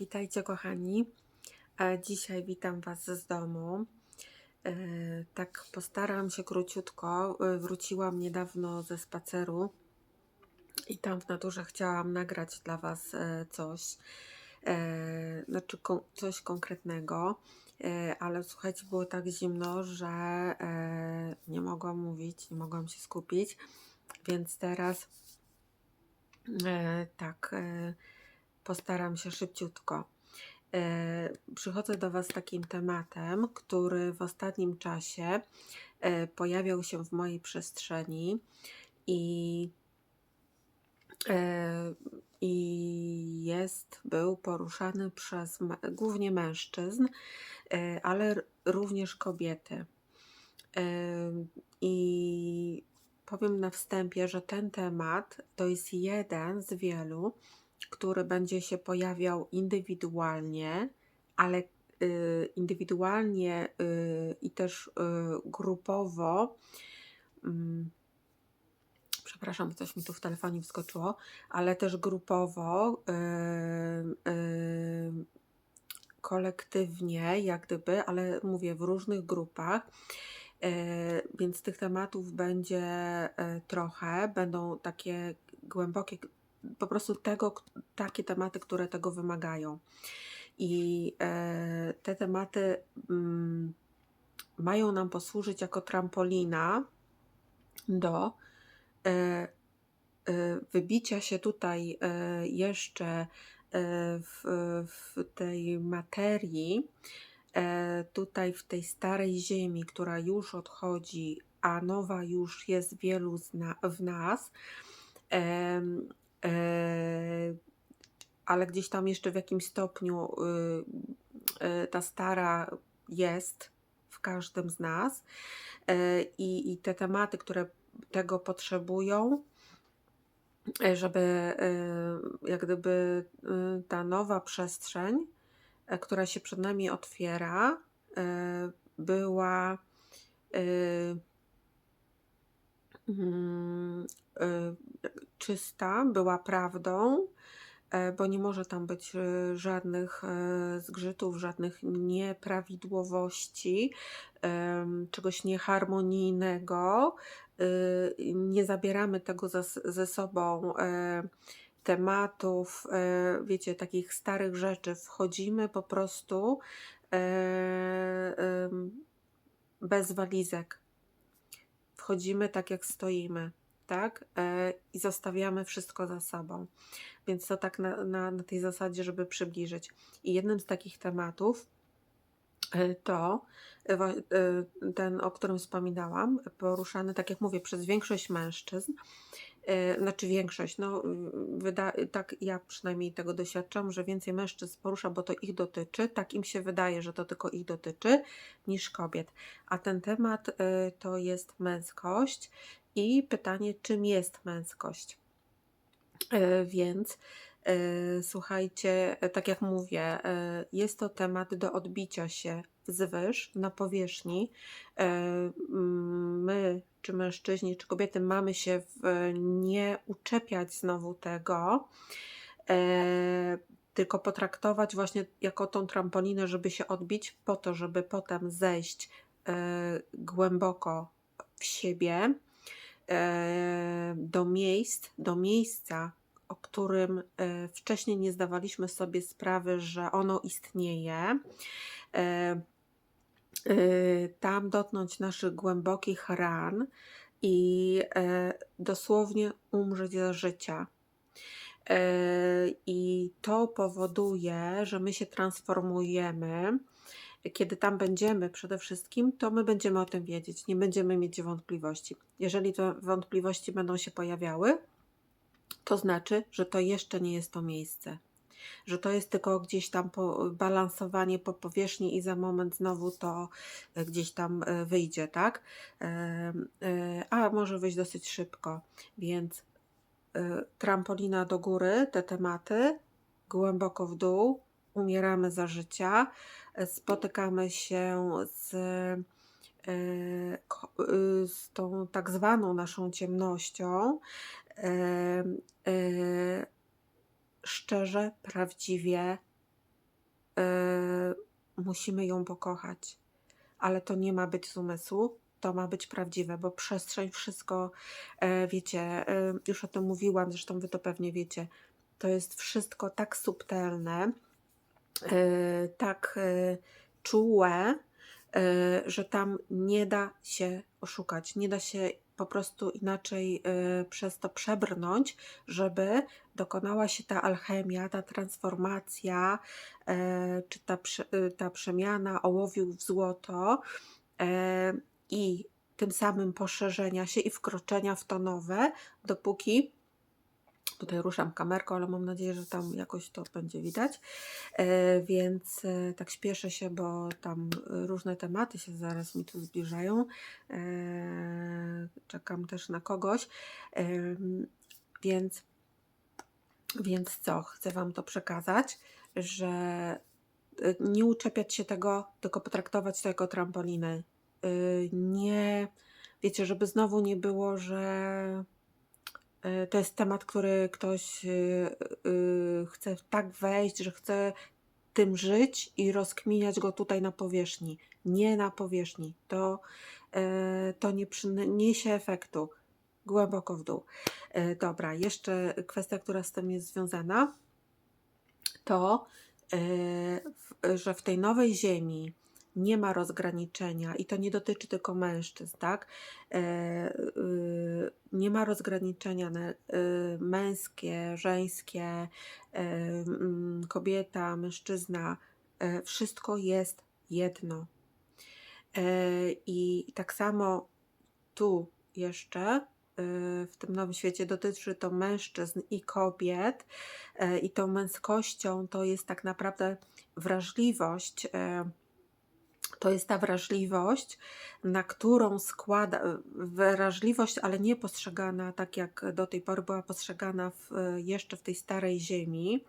Witajcie kochani. E, Dzisiaj witam Was z domu. E, Tak postaram się króciutko. E, Wróciłam niedawno ze spaceru i tam w naturze chciałam nagrać dla Was coś, znaczy coś konkretnego, ale słuchajcie, było tak zimno, że nie mogłam mówić, nie mogłam się skupić, więc teraz tak postaram się szybciutko. E, Przychodzę do Was z takim tematem, który w ostatnim czasie e, pojawiał się w mojej przestrzeni i, e, i jest, był poruszany przez głównie mężczyzn, ale również kobiety. I powiem na wstępie, że ten temat to jest jeden z wielu, który będzie się pojawiał indywidualnie, ale y, indywidualnie y, i też y, grupowo. mm, Przepraszam, coś mi tu w telefonie wskoczyło, ale też grupowo, kolektywnie, jak gdyby, ale mówię w różnych grupach. Więc tych tematów będzie trochę, będą takie głębokie, po prostu tego, takie tematy, które tego wymagają. I e, te tematy mm, mają nam posłużyć jako trampolina do e, e, wybicia się tutaj jeszcze w, w tej materii, tutaj w tej starej ziemi, która już odchodzi, a nowa już jest wielu w nas. E, ale gdzieś tam jeszcze w jakimś stopniu y, y, ta stara jest w każdym z nas E, i, i te tematy, które tego potrzebują, e, żeby jak gdyby ta nowa przestrzeń, która się przed nami otwiera, była mm, czysta, była prawdą, e, bo nie może tam być e, żadnych e, zgrzytów, żadnych nieprawidłowości, czegoś nieharmonijnego. Nie zabieramy tego ze, sobą tematów, wiecie, takich starych rzeczy. Wchodzimy po prostu bez walizek. Wchodzimy tak, jak stoimy, tak? E, I zostawiamy wszystko za sobą. Więc to tak na, na, na tej zasadzie, żeby przybliżyć. I jednym z takich tematów e, to e, ten, o którym wspominałam, poruszany, tak jak mówię, przez większość mężczyzn, znaczy większość, no wyda, tak ja przynajmniej tego doświadczam, że więcej mężczyzn porusza, bo to ich dotyczy, tak im się wydaje, że to tylko ich dotyczy, niż kobiet. A ten temat to jest męskość i pytanie, czym jest męskość. E, Więc e, słuchajcie, tak jak mówię, e, jest to temat do odbicia się wzwyż, na powierzchni. My, czy mężczyźni, czy kobiety, mamy się nie uczepiać znowu tego, tylko potraktować właśnie jako tą trampolinę, żeby się odbić, po to, żeby potem zejść głęboko w siebie, do miejsc, do miejsca, o którym e, wcześniej nie zdawaliśmy sobie sprawy, że ono istnieje. E, e, Tam dotknąć naszych głębokich ran i e, dosłownie umrzeć za życia. E, I to powoduje, że my się transformujemy. Kiedy tam będziemy przede wszystkim, to my będziemy o tym wiedzieć, nie będziemy mieć wątpliwości. Jeżeli te wątpliwości będą się pojawiały, to znaczy, że to jeszcze nie jest to miejsce. Że to jest tylko gdzieś tam po, balansowanie po powierzchni i za moment znowu to e, gdzieś tam e, wyjdzie, tak? E, A może wyjść dosyć szybko, więc trampolina do góry, te tematy, głęboko w dół, umieramy za życia, e, spotykamy się z, e, y, z tą tak zwaną naszą ciemnością, e, e, szczerze, prawdziwie, musimy ją pokochać, ale to nie ma być z umysłu, to ma być prawdziwe, bo przestrzeń, wszystko, e, wiecie, e, już o tym mówiłam, zresztą wy to pewnie wiecie, to jest wszystko tak subtelne, e, tak e, czułe, e, że tam nie da się oszukać, nie da się po prostu inaczej przez to przebrnąć, żeby dokonała się ta alchemia, ta transformacja, czy ta, ta przemiana ołowiu w złoto i tym samym poszerzenia się i wkroczenia w to nowe, dopóki Tutaj ruszam kamerką, ale mam nadzieję, że tam jakoś to będzie widać. E, więc e, tak śpieszę się, bo tam różne tematy się zaraz mi tu zbliżają. E, czekam też na kogoś. E, więc, więc co? Chcę Wam to przekazać, że e, nie uczepiać się tego, tylko potraktować to jako trampoliny. E, nie, wiecie, żeby znowu nie było, że E, to jest temat, który ktoś y, y, chce tak wejść, że chce tym żyć i rozkminiać go tutaj na powierzchni. Nie na powierzchni. To, e, to nie przyniesie efektu. Głęboko w dół. E, dobra, jeszcze kwestia, która z tym jest związana, to, że w tej nowej ziemi, nie ma rozgraniczenia i to nie dotyczy tylko mężczyzn, tak? E, y, nie ma rozgraniczenia y, męskie, żeńskie, e, mm, kobieta, mężczyzna. E, wszystko jest jedno. I tak samo tu jeszcze y, w tym nowym świecie dotyczy to mężczyzn i kobiet, i tą męskością to jest tak naprawdę wrażliwość to jest ta wrażliwość, na którą składa, wrażliwość, ale nie postrzegana tak jak do tej pory była postrzegana w, jeszcze w tej starej ziemi,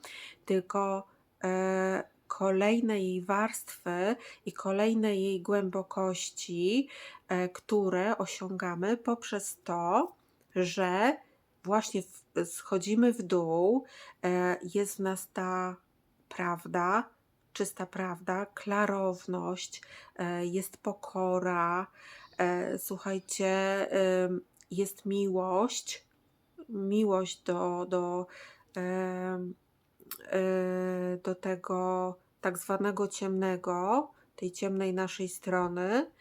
tylko e, kolejne jej warstwy i kolejne jej głębokości, e, które osiągamy poprzez to, że właśnie w, schodzimy w dół, e, jest w nas ta prawda, czysta prawda, klarowność, e, jest pokora, e, słuchajcie, jest miłość, miłość do, do, e, do tego tak zwanego ciemnego, tej ciemnej naszej strony.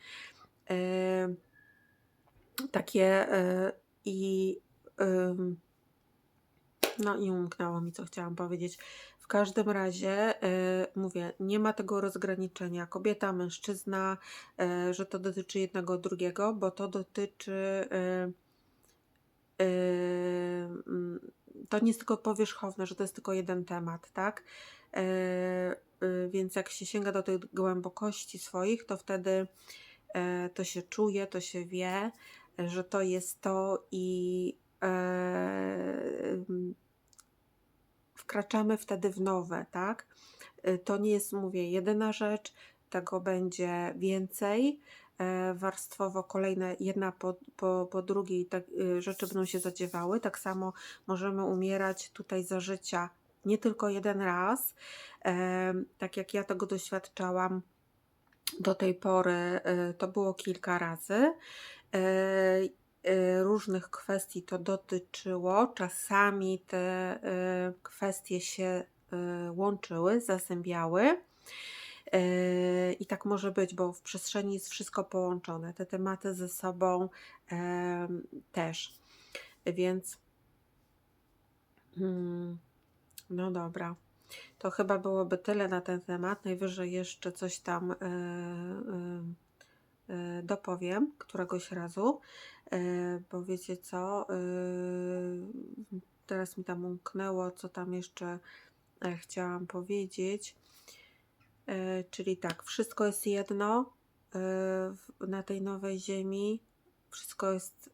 Takie i no i umknęło mi, co chciałam powiedzieć. Każdym razie, yy, mówię, nie ma tego rozgraniczenia kobieta, mężczyzna, yy, że to dotyczy jednego, drugiego, bo to dotyczy. Yy, to nie jest tylko powierzchowne, że to jest tylko jeden temat, tak? Więc jak się sięga do tych głębokości swoich, to wtedy to się czuje, to się wie, że to jest to i wkraczamy wtedy w nowe, tak? Y, to nie jest, mówię, jedyna rzecz, tego będzie więcej. E, warstwowo kolejne, jedna po, po, po drugiej tak, y, rzeczy będą się zadziewały. Tak samo możemy umierać tutaj za życia nie tylko jeden raz. E, tak jak ja tego doświadczałam do tej pory, e, to było kilka razy Y, różnych kwestii to dotyczyło. Czasami te y, kwestie się y, łączyły, zazębiały. I tak może być, bo w przestrzeni jest wszystko połączone, te tematy ze sobą też. Więc hmm, no dobra. To chyba byłoby tyle na ten temat. Najwyżej jeszcze coś tam dopowiem któregoś razu. E, bo wiecie co, e, teraz mi tam umknęło, co tam jeszcze e, chciałam powiedzieć. Czyli tak, wszystko jest jedno na tej nowej ziemi, wszystko jest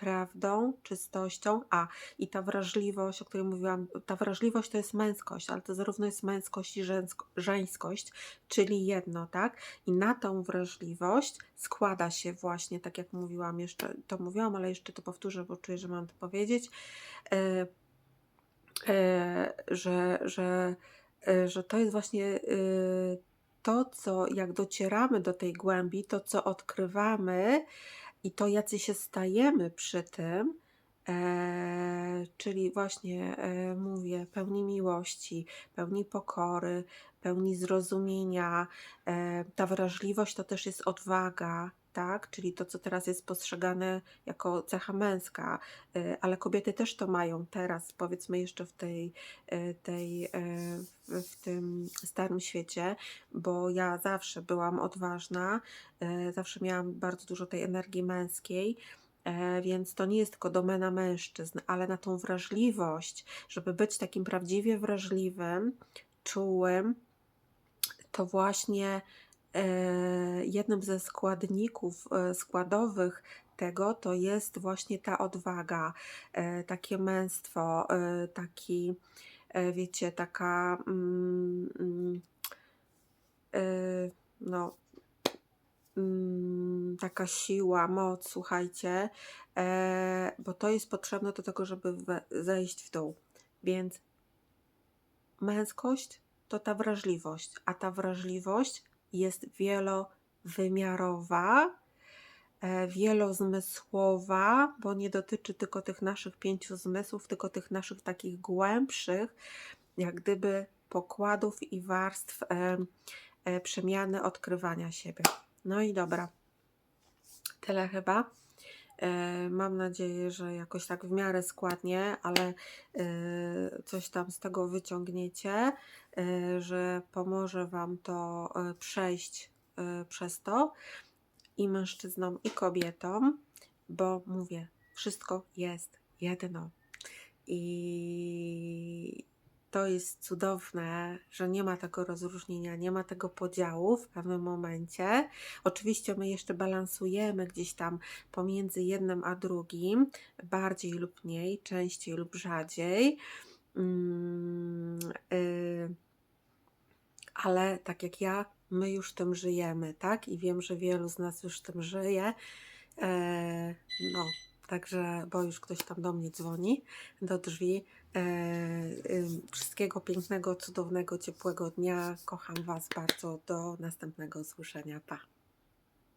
prawdą, czystością, a i ta wrażliwość, o której mówiłam, ta wrażliwość to jest męskość, ale to zarówno jest męskość i żeńsko, żeńskość, czyli jedno, tak? I na tą wrażliwość składa się właśnie, tak jak mówiłam, jeszcze to mówiłam, ale jeszcze to powtórzę, bo czuję, że mam to powiedzieć, e, e, że, że y, że to jest właśnie to, co jak docieramy do tej głębi, to co odkrywamy i to jacy się stajemy przy tym, e, czyli właśnie e, mówię, pełni miłości, pełni pokory, pełni zrozumienia. E, ta wrażliwość to też jest odwaga, tak? Czyli to, co teraz jest postrzegane jako cecha męska, e, ale kobiety też to mają teraz, powiedzmy jeszcze w tej, e, tej e, w, tym starym świecie, bo ja zawsze byłam odważna, zawsze miałam bardzo dużo tej energii męskiej. Więc to nie jest tylko domena mężczyzn, ale na tą wrażliwość, żeby być takim prawdziwie wrażliwym, czułym, to właśnie jednym ze składników e, składowych tego to jest właśnie ta odwaga, e, takie męstwo, e, taki, e, wiecie, taka, mm, mm, e, no, mm, taka siła, moc, słuchajcie, e, bo to jest potrzebne do tego, żeby zejść w dół. Więc męskość to ta wrażliwość, a ta wrażliwość jest wielowymiarowa, e, wielozmysłowa, bo nie dotyczy tylko tych naszych pięciu zmysłów, tylko tych naszych takich głębszych, jak gdyby pokładów i warstw e, e, przemiany odkrywania siebie. No i dobra, tyle chyba. E, Mam nadzieję, że jakoś tak w miarę składnie, ale e, coś tam z tego wyciągniecie, e, że pomoże Wam to przejść przez to i mężczyznom, i kobietom, bo mówię, wszystko jest jedno. I to jest cudowne, że nie ma tego rozróżnienia, nie ma tego podziału w pewnym momencie. Oczywiście my jeszcze balansujemy gdzieś tam pomiędzy jednym a drugim, bardziej lub mniej, częściej lub rzadziej. Mm, y, ale tak jak ja, my już tym żyjemy, tak? I wiem, że wielu z nas już tym żyje. E, no, także, bo już ktoś tam do mnie dzwoni, do drzwi. E, y, wszystkiego pięknego, cudownego, ciepłego dnia. Kocham Was bardzo. Do następnego usłyszenia. Pa.